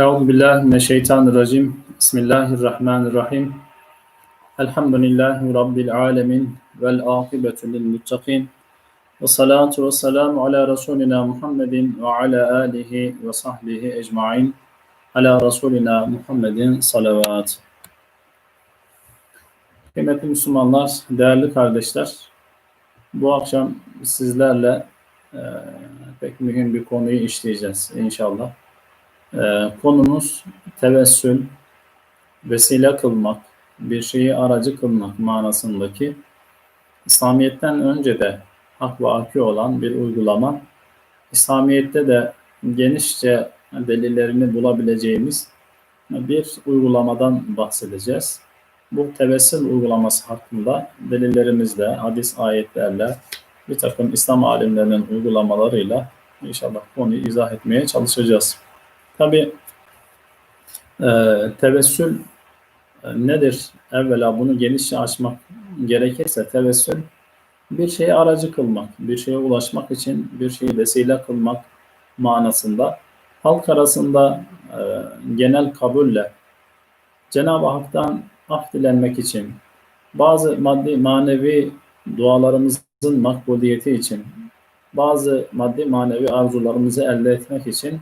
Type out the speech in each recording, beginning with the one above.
Euzu billahi mineşşeytanirracim. Bismillahirrahmanirrahim. Elhamdülillahi rabbil alamin vel akibetu lil muttaqin. Ve salatu ve selamu ala Resulina Muhammedin ve ala alihi ve sahbihi ecmain. Ala Resulina Muhammedin salavat. Kıymetli Müslümanlar, değerli kardeşler, bu akşam sizlerle pek mühim bir konuyu işleyeceğiz inşallah. E, konumuz tevessül, vesile kılmak, bir şeyi aracı kılmak manasındaki İslamiyet'ten önce de hak ve akü olan bir uygulama. İslamiyet'te de genişçe delillerini bulabileceğimiz bir uygulamadan bahsedeceğiz. Bu tevessül uygulaması hakkında delillerimizle, hadis ayetlerle, bir takım İslam alimlerinin uygulamalarıyla inşallah konuyu izah etmeye çalışacağız. Tabi e, tevessül e, nedir? Evvela bunu genişçe açmak gerekirse tevessül bir şeyi aracı kılmak, bir şeye ulaşmak için bir şeyi vesile kılmak manasında halk arasında e, genel kabulle Cenab-ı Hak'tan af dilenmek için bazı maddi manevi dualarımızın makbuliyeti için bazı maddi manevi arzularımızı elde etmek için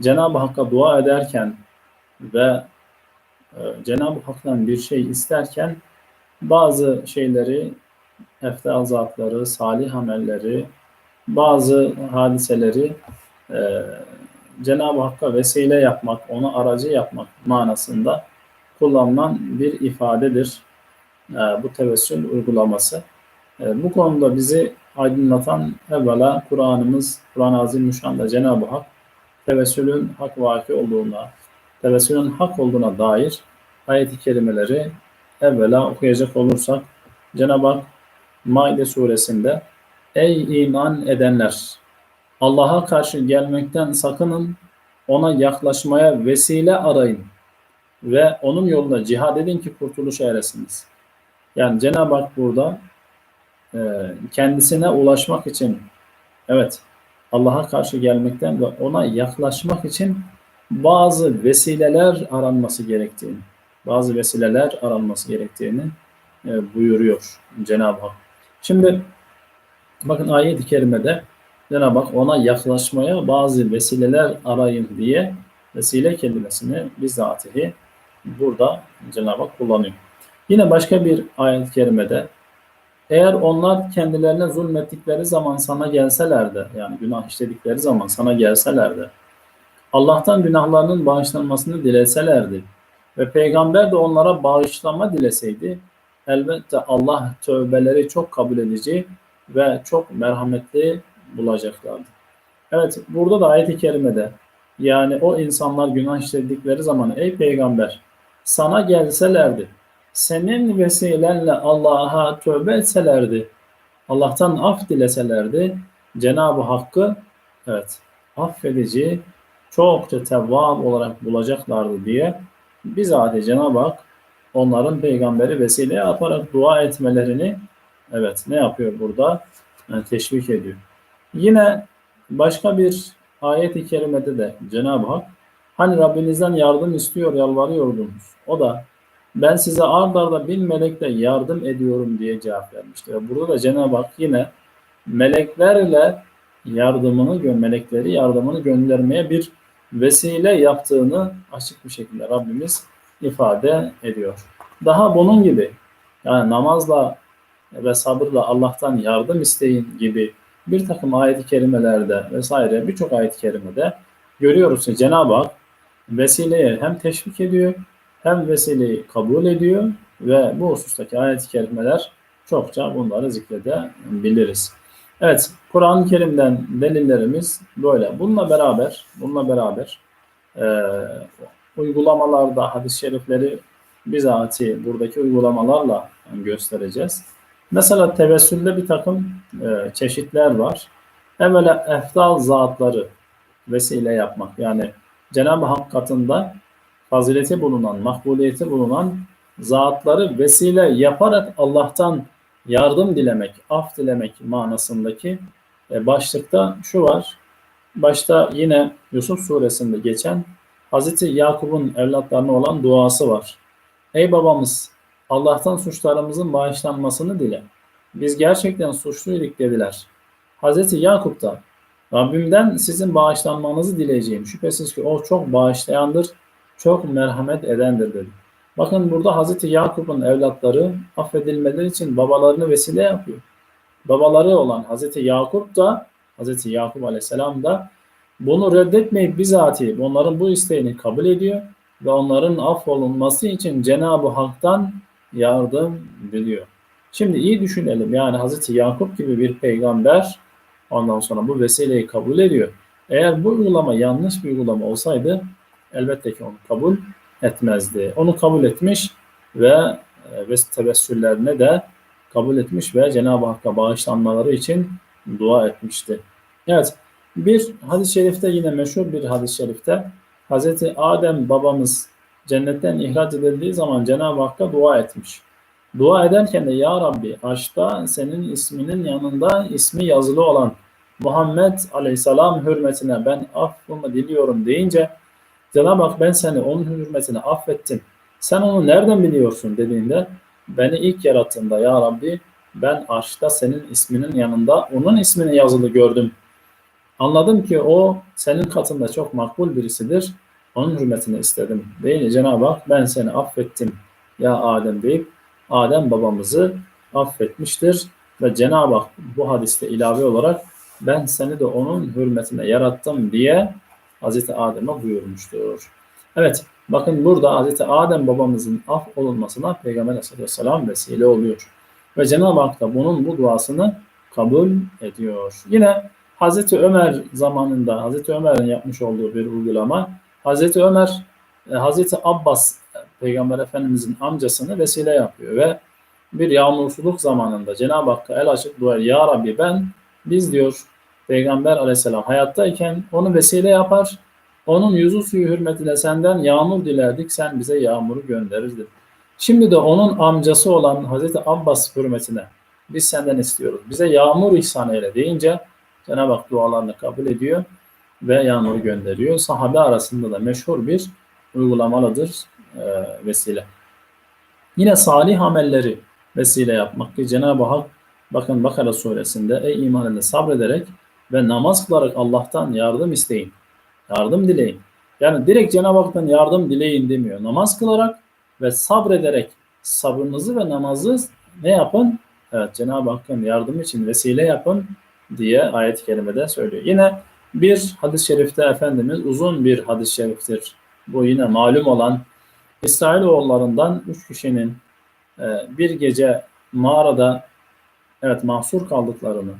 Cenab-ı Hakk'a dua ederken ve e, Cenab-ı Hak'tan bir şey isterken bazı şeyleri, eftal zatları, salih amelleri, bazı hadiseleri e, Cenab-ı Hakk'a vesile yapmak, onu aracı yapmak manasında kullanılan bir ifadedir e, bu tevessül uygulaması. E, bu konuda bizi aydınlatan evvela Kur'an'ımız, Kur'an-ı Azimüşşan'da Cenab-ı Hak tevessülün hak vaki olduğuna, tevessülün hak olduğuna dair ayet-i kerimeleri evvela okuyacak olursak Cenab-ı Hak Maide suresinde Ey iman edenler! Allah'a karşı gelmekten sakının, ona yaklaşmaya vesile arayın ve onun yolunda cihad edin ki kurtuluşa eresiniz. Yani Cenab-ı Hak burada kendisine ulaşmak için evet Allah'a karşı gelmekten ve ona yaklaşmak için bazı vesileler aranması gerektiğini, bazı vesileler aranması gerektiğini e, buyuruyor Cenab-ı Hak. Şimdi bakın ayet-i kerimede Cenab-ı Hak ona yaklaşmaya bazı vesileler arayın diye vesile kelimesini bizzatihi burada Cenab-ı Hak kullanıyor. Yine başka bir ayet-i kerimede eğer onlar kendilerine zulmettikleri zaman sana gelselerdi, yani günah işledikleri zaman sana gelselerdi, Allah'tan günahlarının bağışlanmasını dileselerdi ve peygamber de onlara bağışlama dileseydi, elbette Allah tövbeleri çok kabul edici ve çok merhametli bulacaklardı. Evet, burada da ayet-i kerimede yani o insanlar günah işledikleri zaman ey peygamber sana gelselerdi senin vesilenle Allah'a tövbe etselerdi, Allah'tan af dileselerdi, Cenab-ı Hakk'ı evet affedici, çokça tevvab olarak bulacaklardı diye bizatihi Cenab-ı Hak onların peygamberi vesile yaparak dua etmelerini evet ne yapıyor burada? Yani teşvik ediyor. Yine başka bir ayet-i kerimede de Cenab-ı Hak hani Rabbinizden yardım istiyor, yalvarıyordunuz. O da ben size ard arda bin melekle yardım ediyorum diye cevap vermiştir. Ve burada da Cenab-ı Hak yine meleklerle yardımını, melekleri yardımını göndermeye bir vesile yaptığını açık bir şekilde Rabbimiz ifade ediyor. Daha bunun gibi yani namazla ve sabırla Allah'tan yardım isteyin gibi bir takım ayet-i kerimelerde vesaire birçok ayet-i kerimede görüyoruz ki Cenab-ı Hak vesileye hem teşvik ediyor hem vesileyi kabul ediyor ve bu husustaki ayet-i kerimeler çokça bunları zikredebiliriz. Evet, Kur'an-ı Kerim'den delillerimiz böyle. Bununla beraber, bununla beraber e, uygulamalarda hadis-i şerifleri bizatihi buradaki uygulamalarla göstereceğiz. Mesela tevessülde bir takım e, çeşitler var. Evvela eftal zatları vesile yapmak. Yani Cenab-ı Hak katında fazileti bulunan, makbuliyeti bulunan zatları vesile yaparak Allah'tan yardım dilemek, af dilemek manasındaki e, başlıkta şu var. başta yine Yusuf suresinde geçen Hazreti Yakup'un evlatlarına olan duası var. Ey babamız Allah'tan suçlarımızın bağışlanmasını dile. Biz gerçekten suçluyduk dediler. Hazreti Yakup da Rabbimden sizin bağışlanmanızı dileyeceğim. Şüphesiz ki o çok bağışlayandır, çok merhamet edendir dedi. Bakın burada Hazreti Yakup'un evlatları affedilmeleri için babalarını vesile yapıyor. Babaları olan Hazreti Yakup da Hazreti Yakup Aleyhisselam da bunu reddetmeyip bizatihi onların bu isteğini kabul ediyor ve onların affolunması için Cenab-ı Hak'tan yardım diliyor. Şimdi iyi düşünelim yani Hazreti Yakup gibi bir peygamber ondan sonra bu vesileyi kabul ediyor. Eğer bu uygulama yanlış bir uygulama olsaydı elbette ki onu kabul etmezdi. Onu kabul etmiş ve ve tebessüllerine de kabul etmiş ve Cenab-ı Hakk'a bağışlanmaları için dua etmişti. Evet, bir hadis-i şerifte yine meşhur bir hadis-i şerifte Hazreti Adem babamız cennetten ihraç edildiği zaman Cenab-ı Hakk'a dua etmiş. Dua ederken de Ya Rabbi aşkta senin isminin yanında ismi yazılı olan Muhammed Aleyhisselam hürmetine ben affımı diliyorum deyince Cenab-ı Hak ben seni onun hürmetine affettim. Sen onu nereden biliyorsun dediğinde beni ilk yarattığında ya Rabbi ben arşta senin isminin yanında onun ismini yazılı gördüm. Anladım ki o senin katında çok makbul birisidir. Onun hürmetini istedim. Deyince Cenab-ı Hak ben seni affettim ya Adem deyip Adem babamızı affetmiştir. Ve Cenab-ı Hak bu hadiste ilave olarak ben seni de onun hürmetine yarattım diye Hazreti Adem'e buyurmuştur. Evet bakın burada Hazreti Adem babamızın af olunmasına Peygamber Aleyhisselam vesile oluyor. Ve Cenab-ı Hak da bunun bu duasını kabul ediyor. Yine Hazreti Ömer zamanında Hazreti Ömer'in yapmış olduğu bir uygulama. Hazreti Ömer e, Hazreti Abbas e, Peygamber Efendimizin amcasını vesile yapıyor ve bir yağmursuzluk zamanında Cenab-ı Hakk'a el açıp dua Ya Rabbi ben biz diyor Peygamber aleyhisselam hayattayken onu vesile yapar. Onun yüzü suyu hürmetine senden yağmur dilerdik. Sen bize yağmuru gönderirdin. Şimdi de onun amcası olan Hazreti Abbas hürmetine biz senden istiyoruz. Bize yağmur ihsan eyle deyince Cenab-ı Hak dualarını kabul ediyor ve yağmuru gönderiyor. Sahabe arasında da meşhur bir uygulamalıdır e, vesile. Yine salih amelleri vesile yapmak ki Cenab-ı Hak bakın Bakara suresinde ey iman edin sabrederek ve namaz kılarak Allah'tan yardım isteyin. Yardım dileyin. Yani direkt Cenab-ı Hak'tan yardım dileyin demiyor. Namaz kılarak ve sabrederek sabrınızı ve namazı ne yapın? Evet Cenab-ı Hakk'ın yardım için vesile yapın diye ayet-i kerimede söylüyor. Yine bir hadis-i şerifte Efendimiz uzun bir hadis-i şeriftir. Bu yine malum olan İsrailoğullarından üç kişinin e, bir gece mağarada evet mahsur kaldıklarını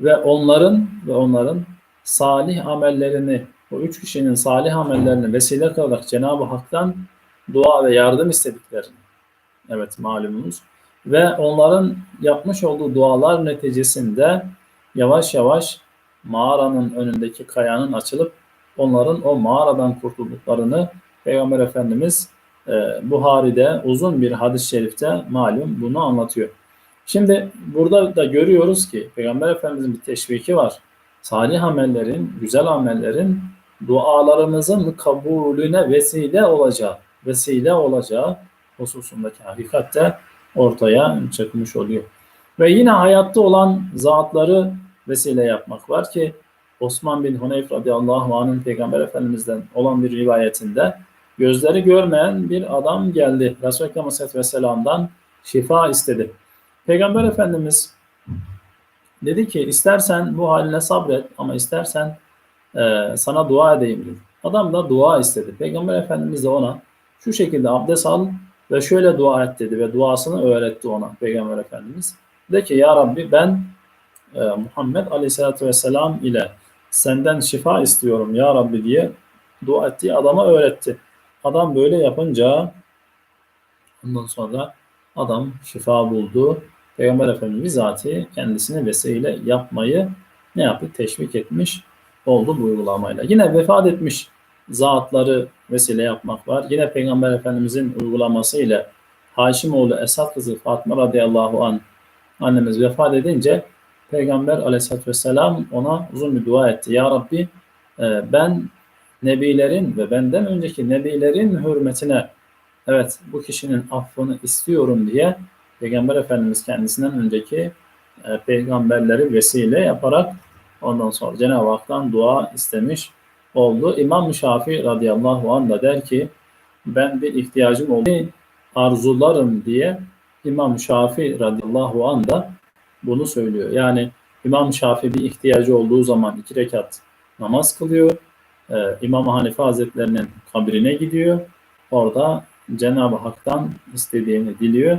ve onların ve onların salih amellerini o üç kişinin salih amellerini vesile kılarak Cenab-ı Hak'tan dua ve yardım istediklerini evet malumunuz ve onların yapmış olduğu dualar neticesinde yavaş yavaş mağaranın önündeki kayanın açılıp onların o mağaradan kurtulduklarını Peygamber Efendimiz e, Buhari'de uzun bir hadis-i şerifte malum bunu anlatıyor. Şimdi burada da görüyoruz ki Peygamber Efendimizin bir teşviki var. Salih amellerin, güzel amellerin dualarımızın kabulüne vesile olacağı, vesile olacağı hususundaki hakikatte ortaya çıkmış oluyor. Ve yine hayatta olan zatları vesile yapmak var ki Osman bin Huneyf radıyallahu anh'ın Peygamber Efendimiz'den olan bir rivayetinde gözleri görmeyen bir adam geldi. Resulullah Aleyhisselatü Vesselam'dan şifa istedi. Peygamber Efendimiz dedi ki istersen bu haline sabret ama istersen e, sana dua edeyim dedi. Adam da dua istedi. Peygamber Efendimiz de ona şu şekilde abdest al ve şöyle dua et dedi ve duasını öğretti ona Peygamber Efendimiz. De ki ya Rabbi ben e, Muhammed Aleyhisselatü Vesselam ile senden şifa istiyorum ya Rabbi diye dua ettiği adama öğretti. Adam böyle yapınca ondan sonra adam şifa buldu Peygamber Efendimiz bizatihi kendisine vesile yapmayı ne yaptı? Teşvik etmiş oldu bu uygulamayla. Yine vefat etmiş zatları vesile yapmak var. Yine Peygamber Efendimizin uygulaması ile Haşimoğlu Esad kızı Fatma radıyallahu an annemiz vefat edince Peygamber aleyhissalatü vesselam ona uzun bir dua etti. Ya Rabbi e, ben nebilerin ve benden önceki nebilerin hürmetine evet bu kişinin affını istiyorum diye Peygamber Efendimiz kendisinden önceki e, peygamberleri vesile yaparak ondan sonra Cenab-ı Hak'tan dua istemiş oldu. İmam Şafii radıyallahu anh da der ki ben bir ihtiyacım oldu arzularım diye İmam Şafii radıyallahu anh da bunu söylüyor. Yani İmam Şafii bir ihtiyacı olduğu zaman iki rekat namaz kılıyor. Ee, İmam Hanife Hazretlerinin kabrine gidiyor. Orada Cenab-ı Hak'tan istediğini diliyor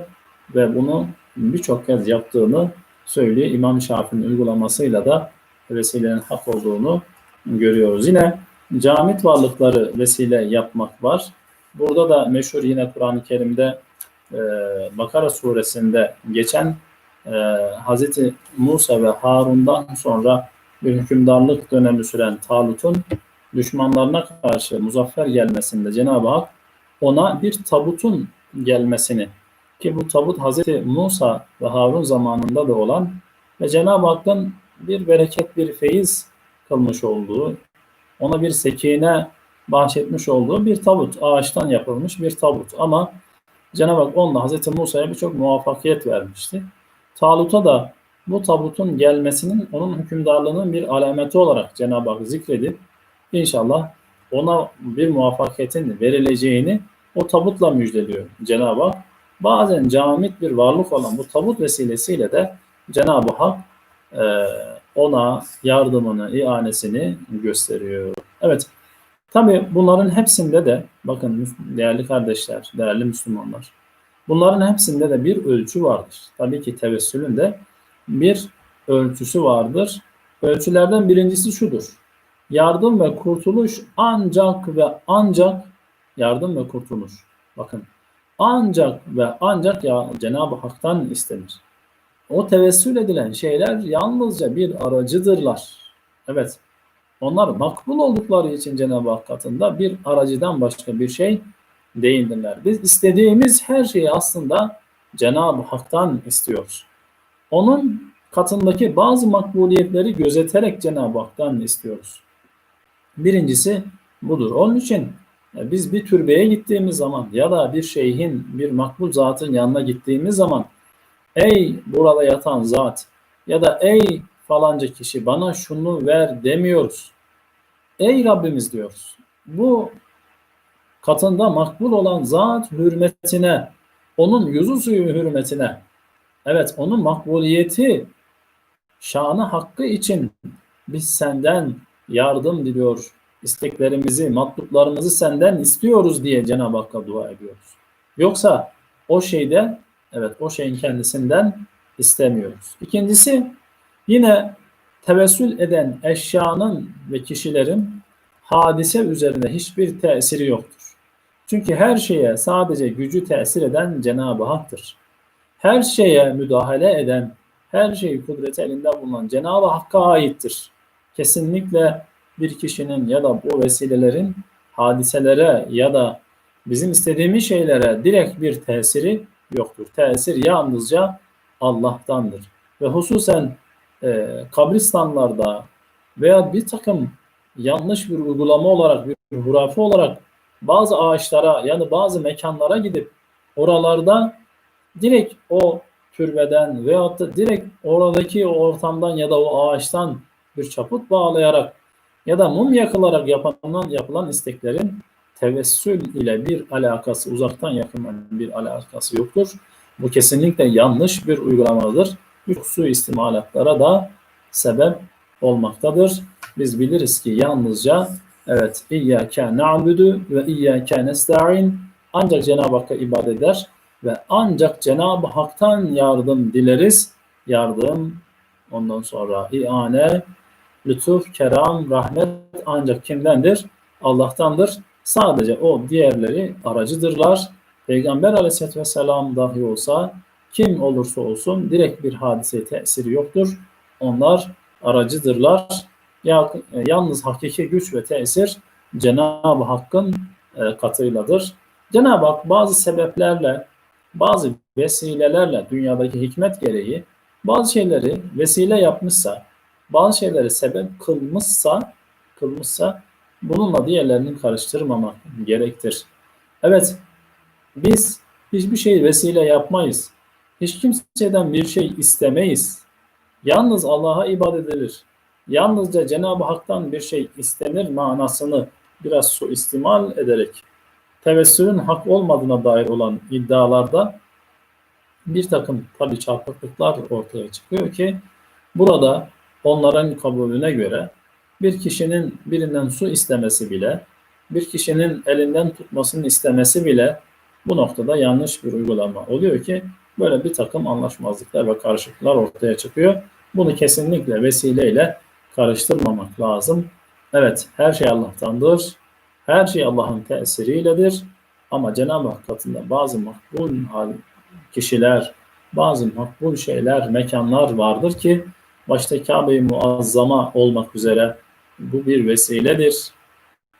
ve bunu birçok kez yaptığını söylüyor. İmam Şafii'nin uygulamasıyla da vesilenin hak olduğunu görüyoruz. Yine camit varlıkları vesile yapmak var. Burada da meşhur yine Kur'an-ı Kerim'de e, Bakara suresinde geçen e, Hazreti Musa ve Harun'dan sonra bir hükümdarlık dönemi süren Talut'un düşmanlarına karşı muzaffer gelmesinde Cenab-ı Hak ona bir tabutun gelmesini ki bu tabut Hazreti Musa ve Harun zamanında da olan ve Cenab-ı Hakk'ın bir bereket, bir feyiz kılmış olduğu, ona bir sekine bahşetmiş olduğu bir tabut, ağaçtan yapılmış bir tabut. Ama Cenab-ı Hak onunla Hazreti Musa'ya birçok muvaffakiyet vermişti. Talut'a da bu tabutun gelmesinin onun hükümdarlığının bir alameti olarak Cenab-ı Hak zikredip inşallah ona bir muvaffakiyetin verileceğini o tabutla müjdeliyor Cenab-ı Hak. Bazen camit bir varlık olan bu tabut vesilesiyle de Cenab-ı Hak e, ona yardımını, ianesini gösteriyor. Evet, tabi bunların hepsinde de bakın değerli kardeşler, değerli Müslümanlar, bunların hepsinde de bir ölçü vardır. Tabii ki tevessülün de bir ölçüsü vardır. Ölçülerden birincisi şudur. Yardım ve kurtuluş ancak ve ancak yardım ve kurtuluş. Bakın ancak ve ancak ya Cenab-ı Hak'tan istenir. O tevessül edilen şeyler yalnızca bir aracıdırlar. Evet. Onlar makbul oldukları için Cenab-ı Hak katında bir aracıdan başka bir şey değildirler. Biz istediğimiz her şeyi aslında Cenab-ı Hak'tan istiyoruz. Onun katındaki bazı makbuliyetleri gözeterek Cenab-ı Hak'tan istiyoruz. Birincisi budur. Onun için biz bir türbeye gittiğimiz zaman ya da bir şeyhin, bir makbul zatın yanına gittiğimiz zaman ey burada yatan zat ya da ey falanca kişi bana şunu ver demiyoruz. Ey Rabbimiz diyoruz. Bu katında makbul olan zat hürmetine, onun yüzü suyu hürmetine, evet onun makbuliyeti, şanı hakkı için biz senden yardım diliyor, isteklerimizi, matluplarımızı senden istiyoruz diye Cenab-ı Hakk'a dua ediyoruz. Yoksa o şeyde Evet o şeyin kendisinden istemiyoruz. İkincisi yine tevessül eden eşyanın ve kişilerin hadise üzerinde hiçbir tesiri yoktur. Çünkü her şeye sadece gücü tesir eden Cenab-ı Hak'tır. Her şeye müdahale eden, her şeyi kudreti elinde bulunan Cenab-ı Hakk'a aittir. Kesinlikle bir kişinin ya da bu vesilelerin hadiselere ya da bizim istediğimiz şeylere direkt bir tesiri yoktur. Tesir yalnızca Allah'tandır. Ve hususen e, kabristanlarda veya bir takım yanlış bir uygulama olarak, bir hurafe olarak bazı ağaçlara yani bazı mekanlara gidip oralarda direkt o türbeden veyahut da direkt oradaki ortamdan ya da o ağaçtan bir çaput bağlayarak ya da mum yakılarak yapılan, yapılan isteklerin tevessül ile bir alakası, uzaktan yakından bir alakası yoktur. Bu kesinlikle yanlış bir uygulamadır. Birçok su istimalatlara da sebep olmaktadır. Biz biliriz ki yalnızca evet İyyâke na'budu ve İyyâke nesta'in ancak Cenab-ı Hakk'a ibadet eder ve ancak Cenab-ı Hak'tan yardım dileriz. Yardım ondan sonra iane, lütuf, keram, rahmet ancak kimdendir? Allah'tandır. Sadece o diğerleri aracıdırlar. Peygamber aleyhisselatü vesselam dahi olsa kim olursa olsun direkt bir hadise tesiri yoktur. Onlar aracıdırlar. Ya, yalnız hakiki güç ve tesir Cenab-ı Hakk'ın e, katıyladır. Cenab-ı Hak bazı sebeplerle, bazı vesilelerle dünyadaki hikmet gereği bazı şeyleri vesile yapmışsa, bazı şeyleri sebep kılmışsa kılmışsa bununla diğerlerini karıştırmamak gerektir. Evet, biz hiçbir şey vesile yapmayız. Hiç kimseden bir şey istemeyiz. Yalnız Allah'a ibadet edilir. Yalnızca Cenab-ı Hak'tan bir şey istenir manasını biraz suistimal ederek tevessülün hak olmadığına dair olan iddialarda bir takım tabi çarpıklıklar ortaya çıkıyor ki burada onların kabulüne göre bir kişinin birinden su istemesi bile, bir kişinin elinden tutmasını istemesi bile bu noktada yanlış bir uygulama oluyor ki böyle bir takım anlaşmazlıklar ve karışıklıklar ortaya çıkıyor. Bunu kesinlikle vesileyle karıştırmamak lazım. Evet, her şey Allah'tandır. Her şey Allah'ın tesiriyledir. Ama Cenab-ı Hak katında bazı makbul kişiler, bazı makbul şeyler, mekanlar vardır ki başta Kabe-i Muazzama olmak üzere bu bir vesiledir.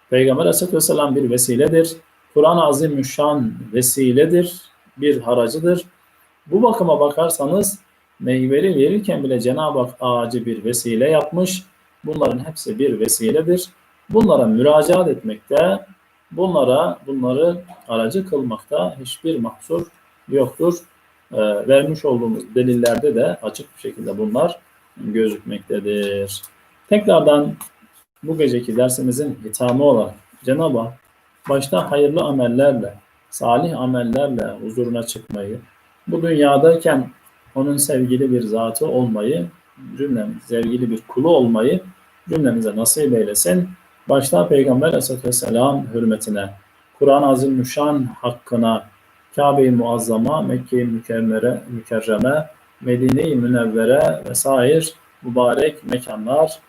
Peygamber Aleyhisselatü Vesselam bir vesiledir. Kur'an-ı Azimüşşan vesiledir, bir haracıdır. Bu bakıma bakarsanız meyveli verirken bile Cenab-ı Hak ağacı bir vesile yapmış. Bunların hepsi bir vesiledir. Bunlara müracaat etmekte, bunlara bunları aracı kılmakta hiçbir mahsur yoktur. Ee, vermiş olduğumuz delillerde de açık bir şekilde bunlar gözükmektedir. Tekrardan bu geceki dersimizin hitamı olarak Cenab-ı Hak başta hayırlı amellerle, salih amellerle huzuruna çıkmayı, bu dünyadayken onun sevgili bir zatı olmayı, cümlemiz sevgili bir kulu olmayı cümlemize nasip eylesin. Başta Peygamber Aleyhisselatü Vesselam hürmetine, Kur'an-ı Azimüşşan hakkına, Kabe-i Muazzama, Mekke-i Mükerreme, Medine-i Münevvere vesaire mübarek mekanlar,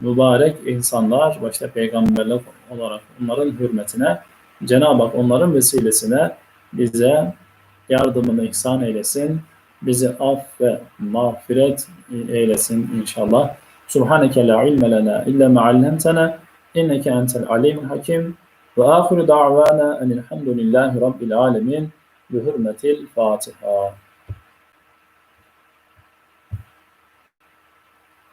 mübarek insanlar, başta peygamberler olarak onların hürmetine, Cenab-ı Hak onların vesilesine bize yardımını ihsan eylesin. Bizi af ve mağfiret eylesin inşallah. Subhaneke la ilme lena illa ma allamtana inneke entel alimul hakim ve ahiru da'vana enilhamdülillahi rabbil alemin bi hürmetil Fatiha.